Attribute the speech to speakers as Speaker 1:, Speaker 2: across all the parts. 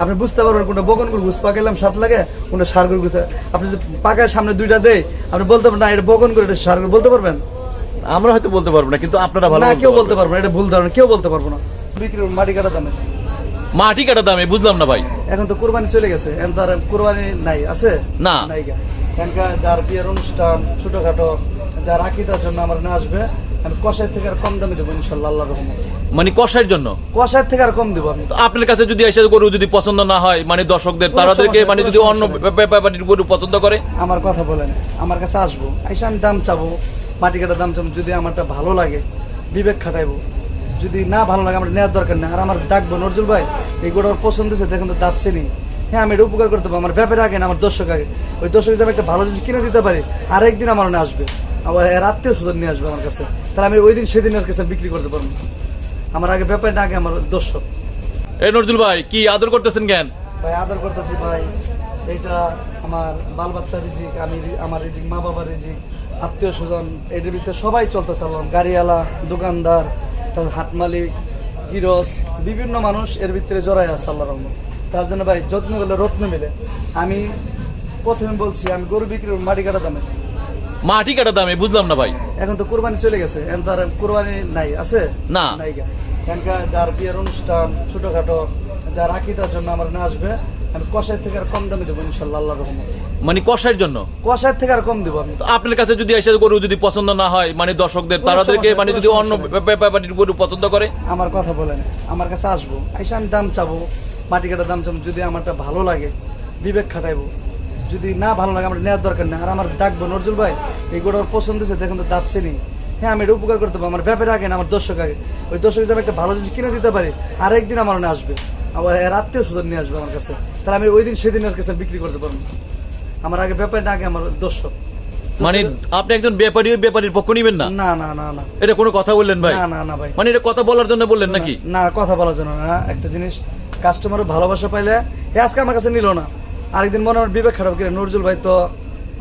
Speaker 1: আপনি বুঝতে পারবেন কোনটা বগন করে ঘুষ পাকাইলাম সাত লাগে কোনটা সার করে ঘুষ আপনি যদি পাকায় সামনে দুইটা দেয় আপনি বলতে পারবেন না এটা বগন করে এটা সার বলতে পারবেন?
Speaker 2: আমরা হয়তো বলতে পারব না কিন্তু আপনারা ভালো
Speaker 1: না কেউ বলতে পারবে না এটা ভুল ধারণা কেউ বলতে পারব না। বিক্রি মাটি কাটা দামে।
Speaker 2: মাটি কাটা দামে বুঝলাম না ভাই।
Speaker 1: এখন তো কোরবানি চলে গেছে এখন তো আর কোরবানি নাই আছে?
Speaker 2: না।
Speaker 1: নাই এখানকার যার বিয়ের অনুষ্ঠান ছোটখাটো যার আকিদার জন্য আমার না আসবে আমি কষাই থেকে আর কম দামে দেবো ইনশাল্লাহ আল্লাহ রহমান
Speaker 2: মানে কষার জন্য?
Speaker 1: কষাই থেকে আর কম দেবো আমি।
Speaker 2: আপনার কাছে যদি এসে গরু যদি পছন্দ না হয় মানে দর্শকদের তাদেরকে মানে যদি অন্য
Speaker 1: সমস্যা নেই।
Speaker 2: ব্যাপ- ব্যাপারীর গরু পছন্দ করে?
Speaker 1: আমার কথা বলেন আমার কাছে আসব। এসে আমি দাম চাবো মাটি কাটার দাম চাবো যদি আমারটা ভালো লাগে বিবেক খাটাইবো। যদি না ভালো লাগে আমার নেওয়ার দরকার নেই। আর আমার ডাকবো নজরুল ভাই এই গোটা আমার পছন্দ হয়েছে দেখুন তো দাঁত চিনি। হ্যাঁ আমি এটা উপকার করতে পারব। আমার ব্যাপারে আগে না আমার দর্শক আগে। ওই দর্শক যদি আমি একটা ভালো জিনিস কিনে দিতে পারি আর একদিন আমার না আসবে। আবার আত্মীয় স্বজন নিয়ে আসবে আমার কাছে। তাহলে আমি ওই দিন সেদিন আর কাছে বিক্রি করতে পারব। আমার আগে ব্যাপারে না আগে আমার দর্শক।
Speaker 2: এই নজরুল ভাই কি আদর করতেছেন কেন?
Speaker 1: ভাই আদর করতেছি ভাই। এইটা আমার বাল বাচ্চা রিজিক আমি আমার রিজিক মা বাবার রিজিক আত্মীয় স্বজন এটার ভিতরে সবাই চলতে চালাম গাড়িওয়ালা দোকানদার তারপর হাট মালিক গিরস বিভিন্ন মানুষ এর ভিতরে জড়াই আছে আল্লাহ রহমান তার জন্য ভাই যত্ন করলে রত্ন মেলে। আমি প্রথমে বলছি আমি গরু বিক্রি মাটি কাটা দামে।
Speaker 2: মাটি কাটা দামে বুঝলাম না ভাই।
Speaker 1: এখন তো কোরবানি চলে গেছে এখন তো আর কোরবানি নাই আছে?
Speaker 2: না।
Speaker 1: এখানকার যার বিয়ের অনুষ্ঠান ছোটখাটো যার আকিদার জন্য আমার না আসবে আমি কষাই থেকে আর কম দামে দেবো ইনশাল্লাহ আল্লাহ রহমান
Speaker 2: মানে কষার জন্য?
Speaker 1: কষাই থেকে আর কম দেবো আমি।
Speaker 2: আপনার কাছে যদি এসে গরু যদি পছন্দ না হয় মানে দর্শকদের তাদেরকে মানে যদি অন্য
Speaker 1: সমস্যা নেই।
Speaker 2: ব্যাপ- ব্যাপারীর গরু পছন্দ করে?
Speaker 1: আমার কথা বলেন আমার কাছে আসব এসে আমি দাম চাবো মাটি কাটার দাম চাবো যদি আমারটা ভালো লাগে বিবেক খাটাইবো। যদি না ভালো লাগে আমার নেওয়ার দরকার নেই। আর আমার ডাকবো নজরুল ভাই এই গোটা আমার পছন্দ হয়েছে দেখুন তো দাঁত চিনি। হ্যাঁ আমি এটা উপকার করতে পারব। আমার ব্যাপারে আগে না আমার দর্শক আগে। ওই দর্শক যদি আমি একটা ভালো জিনিস কিনে দিতে পারি আর একদিন আমার না আসবে। আবার আত্মীয় স্বজন নিয়ে আসবে আমার কাছে। তাহলে আমি ওই দিন সেদিন আর কাছে বিক্রি করতে পারব। আমার আগে ব্যাপারে না আগে আমার দর্শক।
Speaker 2: মানে আপনি একজন ব্যাপারী ওই ব্যাপারীর পক্ষ নিবেন না?
Speaker 1: না না না না।
Speaker 2: এটা কোনো কথা বললেন ভাই?
Speaker 1: না না না ভাই।
Speaker 2: মানে এটা কথা বলার জন্য বললেন নাকি?
Speaker 1: না কথা বলার জন্য না। একটা জিনিস কাস্টমারের ভালোবাসা পাইলে আজকে আমার কাছে নিল না। আরেকদিন মনে আমার বিবেক খারাপ করে, নজরুল ভাই তো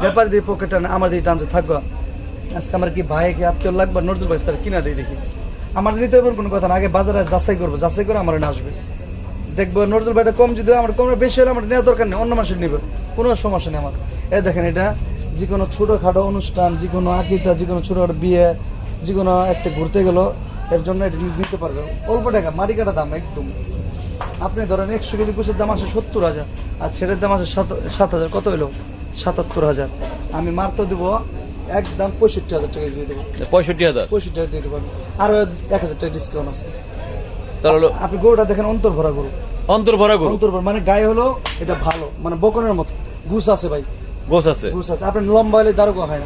Speaker 1: ব্যাপার দিয়ে পকেট টানে, আমার দিয়ে টানছে থাকব আজকে আমার কি ভাই, কি আত্মীয় লাগবে? নজরুল ভাই তার কিনা দিয়ে দেখি। আমার নিতে হবে কোনো কথা না, আগে বাজারে যাচাই করব, যাচাই করে আমার না আসবে। দেখব নজরুল ভাইটা কম, যদি আমার কম বেশি হলে আমার নেওয়ার দরকার নেই, অন্য মানুষের নেবে। কোনো সমস্যা নেই আমার। এ দেখেন এটা, যে কোনো ছোটোখাটো অনুষ্ঠান, যে কোনো আকিতা যে কোনো ছোটোখাটো বিয়ে, যে কোনো একটা ঘুরতে গেলো, এর জন্য এটা নিতে পারবে। অল্প টাকা, মাটি কাটা দাম একদম। আপনি ধরেন একশো কেজি কুচের দাম আছে সত্তর হাজার আর ছেলের দাম আছে সাত- হাজার। কত হলো সাতাত্তর হাজার। আমি মারতে দেবো একদম পঁয়ষট্টি হাজার টাকা দিয়ে দেবো।
Speaker 2: পঁয়ষট্টি হাজার?
Speaker 1: পঁয়ষট্টি টাকা দিয়ে দেবো। আমি। আরও এক হাজার টাকা ডিসকাউন্ট আছে।
Speaker 2: তাহলে হলো
Speaker 1: আপনি গরুটা দেখেন অন্তর ভরা গরু।
Speaker 2: অন্তর ভরা গরু?
Speaker 1: অন্তর ভরা মানে গায়ে হলো এটা ভালো মানে বকনের মতো। ঘুষ আছে ভাই।
Speaker 2: গোস আছে?
Speaker 1: ঘুষ আছে। আপনি লম্বা হলে দারোগা হয় না।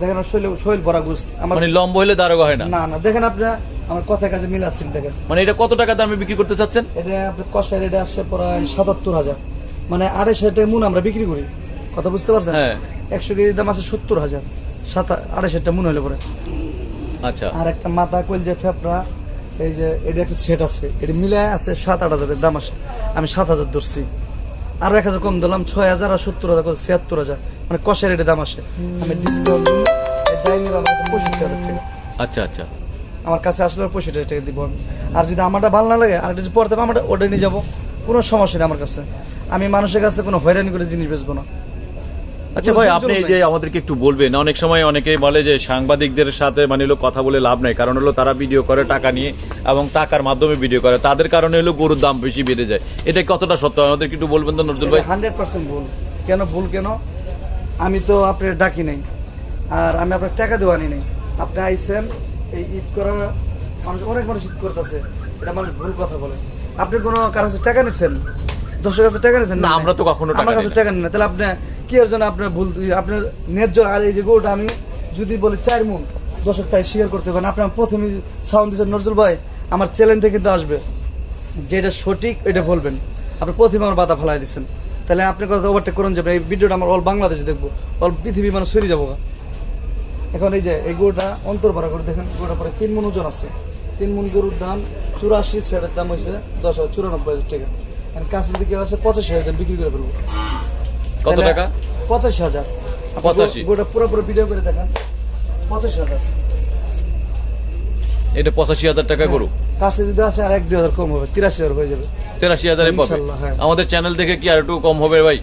Speaker 1: দেখেন শৈল শৈল ভরা ঘুষ। আমার
Speaker 2: মানে লম্বা হলে দারোগা হয় না?
Speaker 1: না না দেখেন আপনি আমার কথার কাছে মিল আসছেন দেখেন।
Speaker 2: মানে এটা কত টাকা দামে বিক্রি করতে চাচ্ছেন?
Speaker 1: এটা আপনার কষাই রেটে আসছে প্রায় সাতাত্তর হাজার। মানে আড়াইশো টাকা মুন আমরা বিক্রি করি। কথা বুঝতে পারছেন?
Speaker 2: হ্যাঁ।
Speaker 1: একশো কেজির দাম আছে সত্তর হাজার। সাত আড়াইশো টাকা মুন হলে পরে।
Speaker 2: আচ্ছা।
Speaker 1: আর একটা মাথা কইল যে ফেপড়া এই যে এটা একটা সেট আছে। এটা মিলে আছে সাত আট হাজারের দাম আছে। আমি সাত হাজার ধরছি। আরও এক হাজার কম দিলাম ছয় হাজার আর সত্তর হাজার ছিয়াত্তর হাজার। মানে কষাই রেটে দাম আসে আমি ডিসকাউন্ট যাই নিলাম আমার পঁয়ষট্টি হাজার টাকা।
Speaker 2: আচ্ছা আচ্ছা।
Speaker 1: আমার কাছে আসলে পঁয়ষট্টি হাজার টাকা দিব। আমি আর যদি আমারটা ভালো না লাগে আর যদি পড়তে পারব আমারটা ওটা নিয়ে যাব। কোনো সমস্যা নেই আমার কাছে। আমি মানুষের কাছে কোনো হয়রানি করে জিনিস বেচবো না।
Speaker 2: আচ্ছা ভাই আপনি যে আমাদেরকে একটু বলবেন অনেক সময় অনেকেই বলে যে সাংবাদিকদের সাথে মানে হলো কথা বলে লাভ নাই কারণ হলো তারা ভিডিও করে টাকা নিয়ে এবং টাকার মাধ্যমে ভিডিও করে। তাদের কারণে হলো গরুর দাম বেশি বেড়ে যায়। এটা কতটা সত্য? আমাদেরকে একটু বলবেন তো নজরুল ভাই।
Speaker 1: হান্ড্রেড পার্সেন্ট ভুল। কেন ভুল কেন? আমি তো আপনার ডাকি নাই। আর আমি আপনার টাকা দেওয়া আনি নাই। আপনি আইসেন এই ঈদ করা মানুষ অনেক মানুষ ঈদ করতেছে। এটা মানুষ ভুল কথা বলে। আপনি কোনো কারও কাছে টাকা নিচ্ছেন দশের কাছে টাকা নিচ্ছেন
Speaker 2: না, আমরা তো কখনো
Speaker 1: আমার কাছে
Speaker 2: নিই। না।
Speaker 1: টাকা নেই। তাহলে আপনি কি এর জন্য আপনার ভুল আপনার ন্যায্য আর এই যে গরুটা আমি যদি বলি চার মন দশক তাই স্বীকার করতে পারেন। আপনি প্রথমে সাউন্ড দিচ্ছেন নজরুল ভাই আমার চ্যালেঞ্জ থেকে কিন্তু আসবে। যেটা সঠিক এটা বলবেন। আপনি প্রথমে আমার বাধা ফেলাই দিচ্ছেন তাহলে আপনি কথা ওভারটেক করুন যাবেন এই ভিডিওটা আমার অল বাংলাদেশে দেখব। অল পৃথিবী মানুষ সরে যাব। এখন এই যে এই গরুটা অন্তর ভরা করে দেখেন গরুটা পরে তিন মন ওজন আছে। তিন মন গরুর দাম চুরাশি সেটার দাম হয়েছে দশ হাজার চুরানব্বই হাজার টাকা। এখন কাছের দিকে আছে পঁচাশি হাজার দাম বিক্রি করে ফেলব।
Speaker 2: কত টাকা?
Speaker 1: পঁচাশি হাজার।
Speaker 2: পঁচাশি?
Speaker 1: গরু- গরুটা পুরো পুরো ভিডিও করে দেখান। পঁচাশি হাজার।
Speaker 2: এটা পঁচাশি হাজার টাকা গরু।
Speaker 1: কাছে যদি আসে আর এক দুই হাজার কম হবে তিরাশি হাজার হয়ে যাবে।
Speaker 2: তেরাশি হাজারে পাবে।
Speaker 1: হ্যাঁ।
Speaker 2: আমাদের চ্যানেল থেকে কি আর একটু কম হবে ভাই?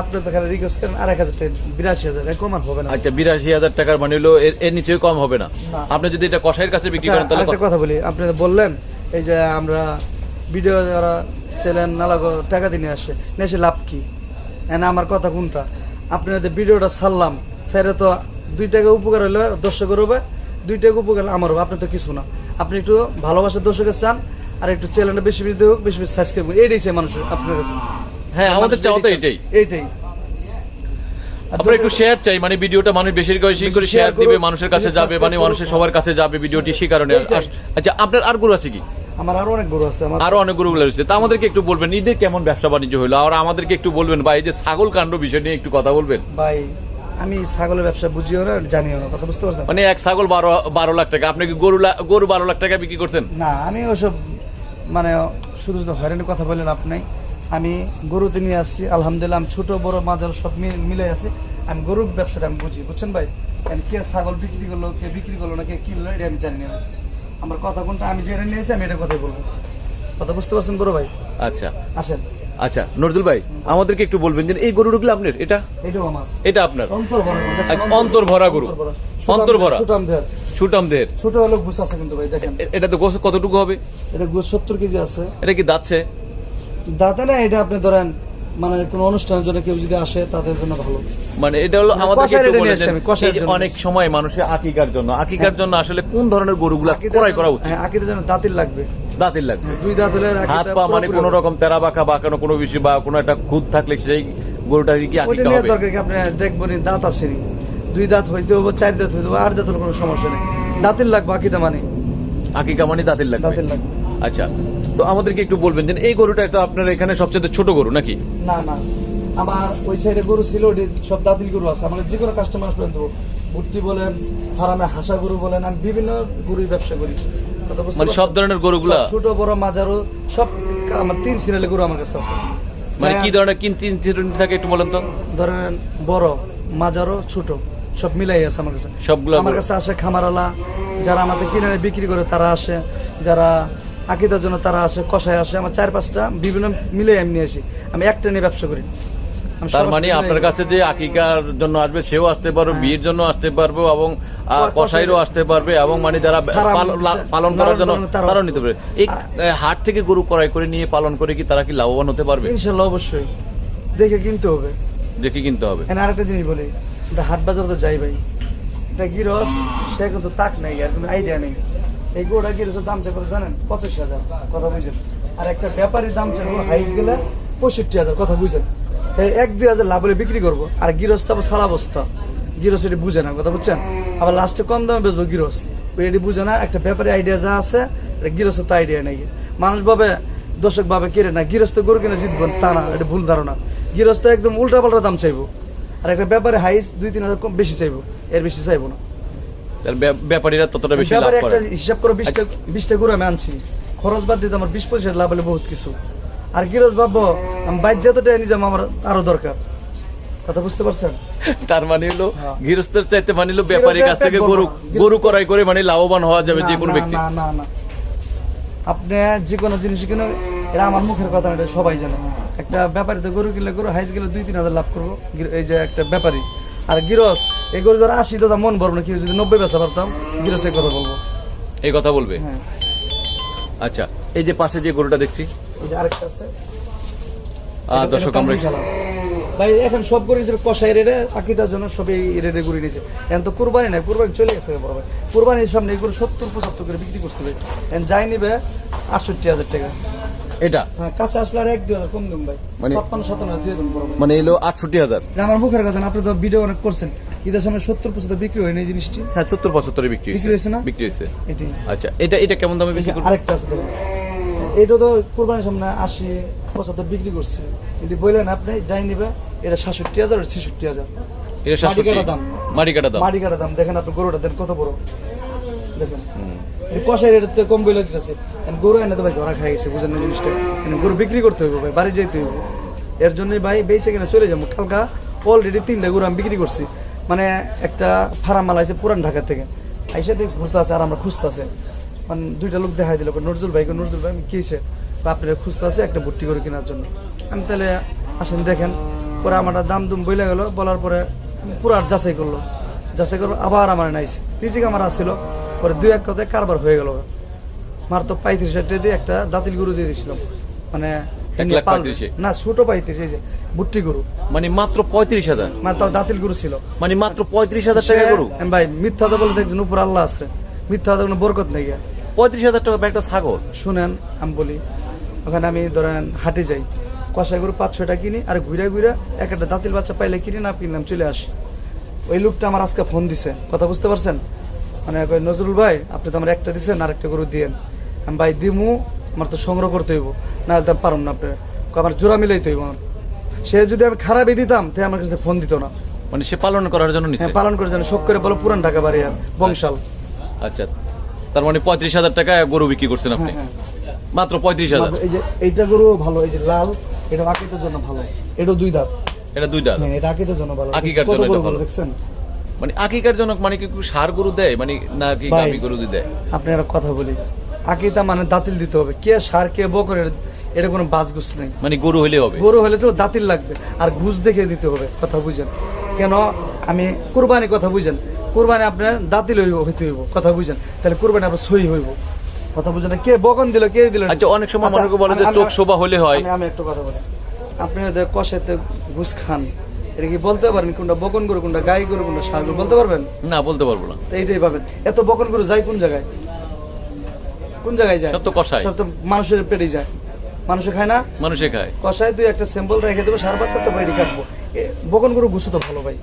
Speaker 1: আপনি তো খালি রিকোয়েস্ট করেন আর এক হাজার টাকা বিরাশি হাজার কম আর হবে না।
Speaker 2: আচ্ছা বিরাশি হাজার টাকার মানে হলো এর এর কম হবে না।
Speaker 1: না।
Speaker 2: আপনি যদি এটা কষাইয়ের কাছে বিক্রি করেন তাহলে
Speaker 1: আরেকটা কথা বলি আপনি বললেন এই যে আমরা ভিডিও যারা চ্যানেল নালাগো টাকা দিয়ে আসে নিয়ে লাভ কি? আমার কথা কোনটা? আপনি যদি ভিডিওটা ছাড়লাম স্যারে তো দুই টাকা উপকার হলে দর্শকের হবে দুই টাকা উপকার আমার হবে আপনি তো কিছু না। আপনি একটু ভালোবাসার দর্শকের চান আর একটু চ্যানেলটা বেশি বেশি হোক বেশি বেশি সাবস্ক্রাইব করুন এইটাই চাই মানুষের আপনার কাছে।
Speaker 2: হ্যাঁ আমাদের চাওয়া তো
Speaker 1: চায়।
Speaker 2: এটাই। আমরা একটু শেয়ার চাই মানে ভিডিওটা মানুষ করে বেশি করে শেয়ার দিবে মানুষের কাছে যাবে মানে মানুষের সবার কাছে যাবে ভিডিওটি সে কারণে আচ্ছা আপনার আর গরু আছে কি?
Speaker 1: আমার আরও অনেক গরু আছে আমার
Speaker 2: আরও অনেক রয়েছে। তা আমাদেরকে একটু বলবেন ঈদের কেমন ব্যবসা বাণিজ্য হলো আর আমাদেরকে একটু বলবেন এই যে ছাগল কাণ্ড বিষয় নিয়ে একটু কথা বলবেন।
Speaker 1: ভাই আমি ছাগলের ব্যবসা বুঝিও না জানিও না কথা বুঝতে পারছেন?
Speaker 2: মানে এক ছাগল বারো বারো লাখ টাকা আপনি কি গরু গরু বারো লাখ টাকা বিক্রি করছেন?
Speaker 1: না আমি ওসব মানে শুধু শুধু হয়রানির কথা বললেন আপনি আমি গরুতে নিয়ে আসছি আলহামদুলিল্লাহ আমি ছোট বড় মাজার সব মিলে আছি। আমি গরুর ব্যবসাটা আমি বুঝি বুঝছেন ভাই? কে ছাগল বিক্রি করল কে বিক্রি করল না কে কিনলো এটা আমি জানি না। আমার কথা কোনটা আমি যেটা নিয়েছি আমি এটা কথাই বলব। কথা বুঝতে পারছেন বড় ভাই?
Speaker 2: আচ্ছা।
Speaker 1: আসেন।
Speaker 2: আচ্ছা নজরুল ভাই আমাদেরকে একটু বলবেন যে এই গরুগুলো আপনার? এটা?
Speaker 1: এটাও আমার।
Speaker 2: এটা আপনার?
Speaker 1: অন্তর ভরা গরু,
Speaker 2: আচ্ছা, অন্তর ভরা গরু।
Speaker 1: অন্তর ভরা। ছোট আমদের
Speaker 2: সুটামদের
Speaker 1: ছোট হলো গুছ আছে কিন্তু ভাই দেখেন।
Speaker 2: এটা তো গোছ কতটুকু হবে?
Speaker 1: এটা গুছ সত্তর কেজি আছে।
Speaker 2: এটা কি দাচ্ছে
Speaker 1: দাঁতে না এটা আপনি ধরেন মানে কোনো অনুষ্ঠানের জন্য কেউ যদি আসে তাদের জন্য ভালো।
Speaker 2: মানে এটা হলো
Speaker 1: মানে
Speaker 2: আমাদেরকে
Speaker 1: কষায়
Speaker 2: একটু
Speaker 1: রেডে
Speaker 2: বলে
Speaker 1: নিয়ে
Speaker 2: দেন,
Speaker 1: আসি আমি, কষায়ের
Speaker 2: এই যে
Speaker 1: জন্য
Speaker 2: অনেক সময় মানুষের আকিকার জন্য আকিকার জন্য আসলে কোন ধরনের গরুগুলা ক্রয় করা উচিত?
Speaker 1: হ্যাঁ, আকিদের জন্য দাঁতিল লাগবে।
Speaker 2: দাঁতিল লাগবে।
Speaker 1: দুই দাঁত হলে
Speaker 2: হাত পা মানে কোন রকম তেরা বাঁকা বাঁকানো কোনো বিষয় বা কোনো একটা খুদ থাকলে সেই গরুটা কি আকিকা হবে?
Speaker 1: দরকার কি? আপনি দেখবেন দাঁত আসেনি দুই দাঁত হইতে হবে চার দাঁত হইতে হবে আট দাঁত হলে কোনো সমস্যা নেই। দাঁতিল লাগবে আকিদা মানে।
Speaker 2: আকিকা মানে দাঁতিল লাগবে?
Speaker 1: দাঁতিল লাগবে।
Speaker 2: আচ্ছা। তো আমাদেরকে একটু বলবেন যে এই গরুটা একটা আপনার এখানে সবচেয়ে ছোট গরু নাকি?
Speaker 1: না না। আমার ওই সাইডে গরু ছিল ওটি সব দাঁতিল গরু আছে। আমার যে কোনো কাস্টমার পর্যন্ত ভর্তি বলেন ফার্মে হাসা গরু বলেন আমি বিভিন্ন গরুর ব্যবসা করি।
Speaker 2: মানে সব ধরনের গরুগুলা?
Speaker 1: ছোট বড় মাজারও সব আমার তিন সিরিয়ালের গরু আমার কাছে আছে।
Speaker 2: মানে কি ধরনের কিন তিন শ্রেণি থাকে একটু বলেন তো?
Speaker 1: ধরেন বড় মাজারও ছোট সব মিলাই আছে আমার কাছে।
Speaker 2: সবগুলা
Speaker 1: আমার কাছে আসে খামারালা যারা আমাদের কিনে বিক্রি করে তারা আসে। যারা আকিদার জন্য তারা আসে কষায় আসে। আমার চার পাঁচটা বিভিন্ন মিলে আমি নিয়ে আসি। আমি একটা নিয়ে ব্যবসা করি।
Speaker 2: তার মানে আপনার কাছে যে আকিকার জন্য আসবে সেও আসতে পারবে
Speaker 1: হ্যাঁ।
Speaker 2: বিয়ের জন্য আসতে পারবে এবং কসাইরও আসতে পারবে এবং মানে যারা পালন করার জন্য
Speaker 1: তারাও
Speaker 2: নিতে পারবে। এই হাট থেকে গরু ক্রয় করে নিয়ে পালন করে কি তারা কি লাভবান হতে পারবে?
Speaker 1: ইনশাল্লাহ অবশ্যই। দেখে কিনতে হবে।
Speaker 2: কি কিনতে হবে।
Speaker 1: আরেকটা জিনিস বলি এটা হাট বাজার তো যাই ভাই। এটা গিরস সে কিন্তু তাক নেই আর কোনো আইডিয়া নেই। এই গোড়া গিরসের দাম চা কত জানেন? পঁচিশ হাজার, কথা বুঝেন। আর একটা ব্যাপারীর দাম চা হাইস গেলে পঁয়ষট্টি হাজার, কথা বুঝেন। এক দুই হাজার লাভ বিক্রি করব, আর গিরস চাবো সারা বস্তা। গিরস এটি বুঝে না, কথা বুঝছেন? আবার লাস্টে কম দামে বেচবো গিরস এটি বুঝে না, একটা ব্যাপারী আইডিয়া যা আছে, এটা গিরসের তো আইডিয়া নেই। মানুষ ভাবে, দর্শক ভাবে কিনে না, গিরস্ত গরু কিনে জিতবেন তা না, এটা ভুল ধারণা। গিরস্ত একদম উল্টা পাল্টা দাম চাইব। আর একটা ব্যাপারে হাইস দুই, তিন হাজার কম বেশি চাইব, এর বেশি চাইব না।
Speaker 2: ব্যাপারীরা ততটা বেশি লাভ করে।
Speaker 1: হিসাব করে বিশটা বিশটা গরু আমি আনছি। খরচ বাদ দিতে আমার বিশ পঁচিশ লাভ হলে বহুত কিছু। আর গিরস ভাববো আমি বাইর যতটা যাব আমার আরও দরকার। কথা বুঝতে পারছেন?
Speaker 2: তার মানে হলো
Speaker 1: হ্যাঁ।
Speaker 2: গৃহস্থের চাইতে মানে হলো ব্যাপারীর কাছ থেকে গরু গরু ক্রয় করে মানে লাভবান হওয়া যাবে যে কোনো ব্যক্তি।
Speaker 1: না না না। আপনি যে কোনো জিনিস কিনে এটা আমার মুখের কথা এটা সবাই জানে। একটা ব্যাপারী তো গরু কিনলে গরু হাইস গেলে দুই তিন হাজার লাভ করব। এই যে একটা ব্যাপারী। আর গিরস এই গরু ধর আশি দাদা মন ভরবো না যদি নব্বই বেচা পারতাম কথা বলব।
Speaker 2: এই কথা বলবে?
Speaker 1: হ্যাঁ।
Speaker 2: আচ্ছা এই যে পাশে যে গরুটা দেখছি।
Speaker 1: এই যে আরেকটা আছে।
Speaker 2: দর্শক আমরা
Speaker 1: ভাই এখন সব করে নিয়েছে কষাই রেটে আকিটার জন্য সব এই রেটে ঘুরে নিয়েছে। এখন তো কুরবানি নাই কুরবানি চলে গেছে বড় ভাই। কুরবানির সামনে এগুলো সত্তর পঁচাত্তর করে বিক্রি করছে ভাই। এখন যাই নিবে আটষট্টি হাজার টাকা।
Speaker 2: এটা?
Speaker 1: হ্যাঁ কাছে আসলে আর এক দুই হাজার কম দিন ভাই।
Speaker 2: মানে-
Speaker 1: ছাপ্পান্ন সাতান্ন দিয়ে দিন
Speaker 2: মানে এলো আটষট্টি হাজার।
Speaker 1: আমার মুখের কথা আপনি তো ভিডিও অনেক করছেন। ঈদের সময় সত্তর পঁচাত্তর বিক্রি হয়নি এই জিনিসটি?
Speaker 2: হ্যাঁ সত্তর পঁচাত্তরে বিক্রি
Speaker 1: বিক্রি হয়েছে না?
Speaker 2: বিক্রি হয়েছে।
Speaker 1: এটি
Speaker 2: আচ্ছা এটা এটা কেমন দামে করবে
Speaker 1: আরেকটা আছে এটা তো কোরবানির সামনে আশি পঁচাত্তর বিক্রি করছে। এটি বললেন আপনি যাই নিবে এটা সাতষট্টি হাজার ছেষট্টি হাজার।
Speaker 2: এটা সাতষট্টি।
Speaker 1: দাম।
Speaker 2: মাটি কাটা দাম।
Speaker 1: মাটি কাটা দাম। দেখেন আপনি গরুটা দেন কত বড়। দেখেন। কষাই রেটের তো কম বলে দিতেছে। গরু এনে তো ভাই ধরা খাই গেছে বুঝেন না জিনিসটা। গরু বিক্রি করতে হবে ভাই বাড়ি যেতে হবে এর জন্যই ভাই বেঁচে কিনা চলে যাব। কালকা অলরেডি তিনটা গরু আমি বিক্রি করছি। মানে একটা ফার্ম মাল আছে পুরান ঢাকা থেকে। আইসা দিয়ে ঘুরতে আছে আর আমরা খুঁজতে আছে মানে দুইটা লোক দেখাই দিল নজরুল ভাইকে নজরুল ভাই, আমি কি হয়েছে? আপনারা খুঁজতে আছে একটা ভর্তি করে কেনার জন্য। আমি তাহলে আসেন, দেখেন। পরে আমার দাম দুম বইলে গেল, বলার পরে পুরো যাচাই করল। যাচাই করব আবার আমার নাইছে নিজেকে আমার আসছিল। পরে দুই এক কথায় কারবার হয়ে গেল। মার তো পঁয়ত্রিশ হাজার দিয়ে একটা দাতিল গরু দিয়ে দিয়েছিলাম। মানে
Speaker 2: এক লাখ পঁয়ত্রিশে?
Speaker 1: না ছোট পঁয়ত্রিশ এই যে বুট্টি গরু।
Speaker 2: মানে মাত্র পঁয়ত্রিশ হাজার?
Speaker 1: মানে গরু ছিল।
Speaker 2: মানে মাত্র পঁয়ত্রিশ হাজার টাকা গরু?
Speaker 1: আমি ভাই মিথ্যা কথা বলে দেখছেন উপর আল্লাহ আছে। মিথ্যা কথা কোনো বরকত নেই
Speaker 2: পঁয়ত্রিশ হাজার টাকা একটা ছাগল?
Speaker 1: শুনেন আমি বলি ওখানে আমি ধরেন হাটে যাই। কষাই গরু পাঁচ ছয়টা কিনি আর ঘুরে ঘুরে এক একটা দাঁতিল বাচ্চা পাইলে কিনি না কিনলাম চলে আসি। ওই লোকটা আমার আজকে ফোন দিছে। কথা বুঝতে পারছেন? মানে নজরুল ভাই আপনি তো আমার একটা দিচ্ছেন আর একটা গরু দিয়েন। আমি ভাই দিমু আমার তো সংগ্রহ করতে হইব না হলে তো পারুম না আপনি কয়, আমার জোড়া মিলাইতে হইব আমার। সে যদি আমি খারাপই দিতাম তাই আমার কাছে ফোন দিত না।
Speaker 2: মানে সে পালন করার জন্য নিচ্ছে
Speaker 1: হ্যাঁ পালন করে জানি শোক করে বলো পুরান ঢাকা বাড়ি আর বংশাল।
Speaker 2: আচ্ছা তার মানে পঁয়ত্রিশ হাজার টাকা গরু বিক্রি করছেন আপনি?
Speaker 1: হ্যাঁ,
Speaker 2: মাত্র পঁয়ত্রিশ হাজার?
Speaker 1: এই যে এইটা গরু ভালো এই যে লাল এটা আকিতের জন্য ভালো। এটা দুই দাঁত।
Speaker 2: এটা দুইটা
Speaker 1: হ্যাঁ এটা আকিতের জন্য ভালো।
Speaker 2: আকিকার জন্য এটা ভালো।
Speaker 1: দেখছেন?
Speaker 2: মানে আকিকার জন্য মানে কি সার গরু দেয় মানে না কি
Speaker 1: ভাই।
Speaker 2: গাভী গরু দেয়?
Speaker 1: আপনি একটা কথা বলি। আকিতা মানে দাঁতিল দিতে হবে। কে সার কে বকর এটা- কোনো বাস গুছ নেই।
Speaker 2: মানে গরু হইলে হবে।
Speaker 1: গরু হলে চলো দাঁতিল লাগবে। আর ঘুষ দেখে দিতে হবে কথা বুঝেন। কেন? আমি কুরবানি কথা বুঝেন। কুরবানি আপনার দাঁতিল হইব হইতে হইব কথা বুঝেন। তাহলে কুরবানি আপনার সই হইব। কথা বুঝেন কে বকন দিল কে দিল?
Speaker 2: আচ্ছা অনেক সময়
Speaker 1: আচ্ছা,
Speaker 2: মনে করে বলে যে চোখ শোভা হলে হয়।
Speaker 1: আমি- একটা কথা বলি। আপনি যদি কষাইতে ঘুষ খান এটা কি বলতে পারেন? কোনটা বকন গরু কোনটা গাই গরু কোনটা সার গরু বলতে পারবেন?
Speaker 2: না বলতে পারব না।
Speaker 1: এইটাই পাবেন। এত বকন গরু যায় কোন জায়গায়? কোন জায়গায় যায়?
Speaker 2: সব তো কষায়।
Speaker 1: সব তো মানুষের পেটেই যায়। মানুষে খায় না?
Speaker 2: মানুষে খায়।
Speaker 1: কষায় তুই একটা স্যাম্পল রেখে দেবো সার বাচ্চা তো বাইরে কাটবো। বকন গরু গুছু তো ভালো ভাই।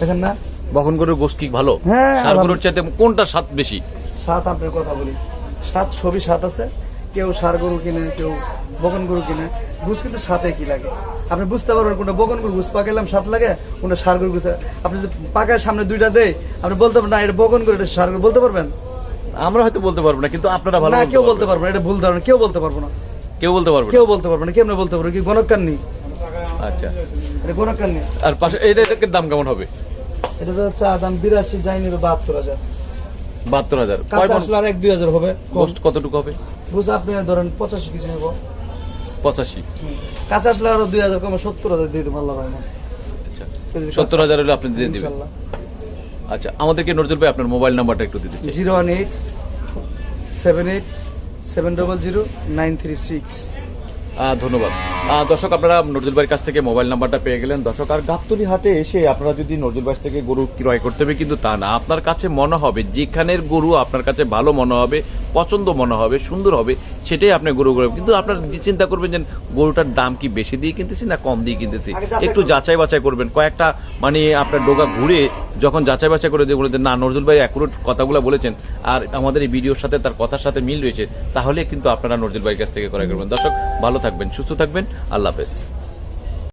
Speaker 1: দেখেন না?
Speaker 2: বখন গরুর গোস কি ভালো?
Speaker 1: হ্যাঁ,
Speaker 2: সার গরুর চাইতে কোনটা স্বাদ বেশি?
Speaker 1: সাত আপনার কথা বলি। সাত সবই সাত আছে। কেউ সার গরু কিনে কেউ বকন গরু কিনে। ঘুষ কিন্তু সাথে কি লাগে? আপনি বুঝতে পারবেন কোনটা বকন গরু ঘুষ পাকাইলাম সাত লাগে কোনটা সার গরু ঘুষ আপনি যদি পাকার সামনে দুইটা দেয় আপনি বলতে পারবেন না এটা বকন গরু এটা সার গরু। বলতে পারবেন?
Speaker 2: আমরা হয়তো বলতে পারব না কিন্তু আপনারা ভালো
Speaker 1: না কেউ বলতে পারব না এটা ভুল ধারণা কেউ বলতে পারব না।
Speaker 2: কেউ বলতে পারবে
Speaker 1: কেউ বলতে পারব না কেমনে বলতে পারব কি গণকার নেই
Speaker 2: আচ্ছা।
Speaker 1: এটা গণকার নেই
Speaker 2: আর পাশে এটা দাম কেমন হবে?
Speaker 1: এটা তো চা দাম বিরাশি যাই নিবে বাহাত্তর হাজার।
Speaker 2: বাহাত্তর হাজার।
Speaker 1: আর এক দুই হাজার হবে।
Speaker 2: গোস্ট কতটুকু হবে?
Speaker 1: বুঝ আপনি ধরেন পঁচাশি কেজি নেব।
Speaker 2: পঁচাশি।
Speaker 1: কাঁচা আসলে আরও দুই হাজার কমে সত্তর হাজার দিয়ে দেবো আল্লাহ
Speaker 2: আচ্ছা। সত্তর হাজার হলে আপনি দিয়ে দিবেন। আচ্ছা আমাদেরকে নজরুল ভাই আপনার মোবাইল নাম্বারটা একটু দিতে
Speaker 1: zero one eight seven eight seven double zero nine three six.
Speaker 2: ধন্যবাদ। দর্শক আপনারা নজরুল ভাইয়ের কাছ থেকে মোবাইল নাম্বারটা পেয়ে গেলেন। দর্শক আর গাবতলি হাটে এসে আপনারা যদি নজরুল ভাই থেকে গরু ক্রয় করতে হবে কিন্তু তা না। আপনার কাছে মনে হবে যেখানের গরু আপনার কাছে ভালো মনে হবে পছন্দ মনে হবে সুন্দর হবে সেটাই আপনি গরু করবেন। কিন্তু আপনার যে চিন্তা করবেন যে গরুটার দাম কি বেশি দিয়ে কিনতেছি না কম দিয়ে কিনতেছি? একটু যাচাই বাছাই করবেন। কয়েকটা মানে আপনার ডোগা ঘুরে যখন যাচাই বাছাই করে দিয়ে না নজরুল ভাই অ্যাকুরেট কথাগুলো বলেছেন আর আমাদের এই ভিডিওর সাথে তার কথার সাথে মিল রয়েছে তাহলে কিন্তু আপনারা নজরুল ভাইয়ের কাছ থেকে ক্রয় করবেন। দর্শক ভালো থাকবেন সুস্থ থাকবেন। আল্লাহ হাফেজ।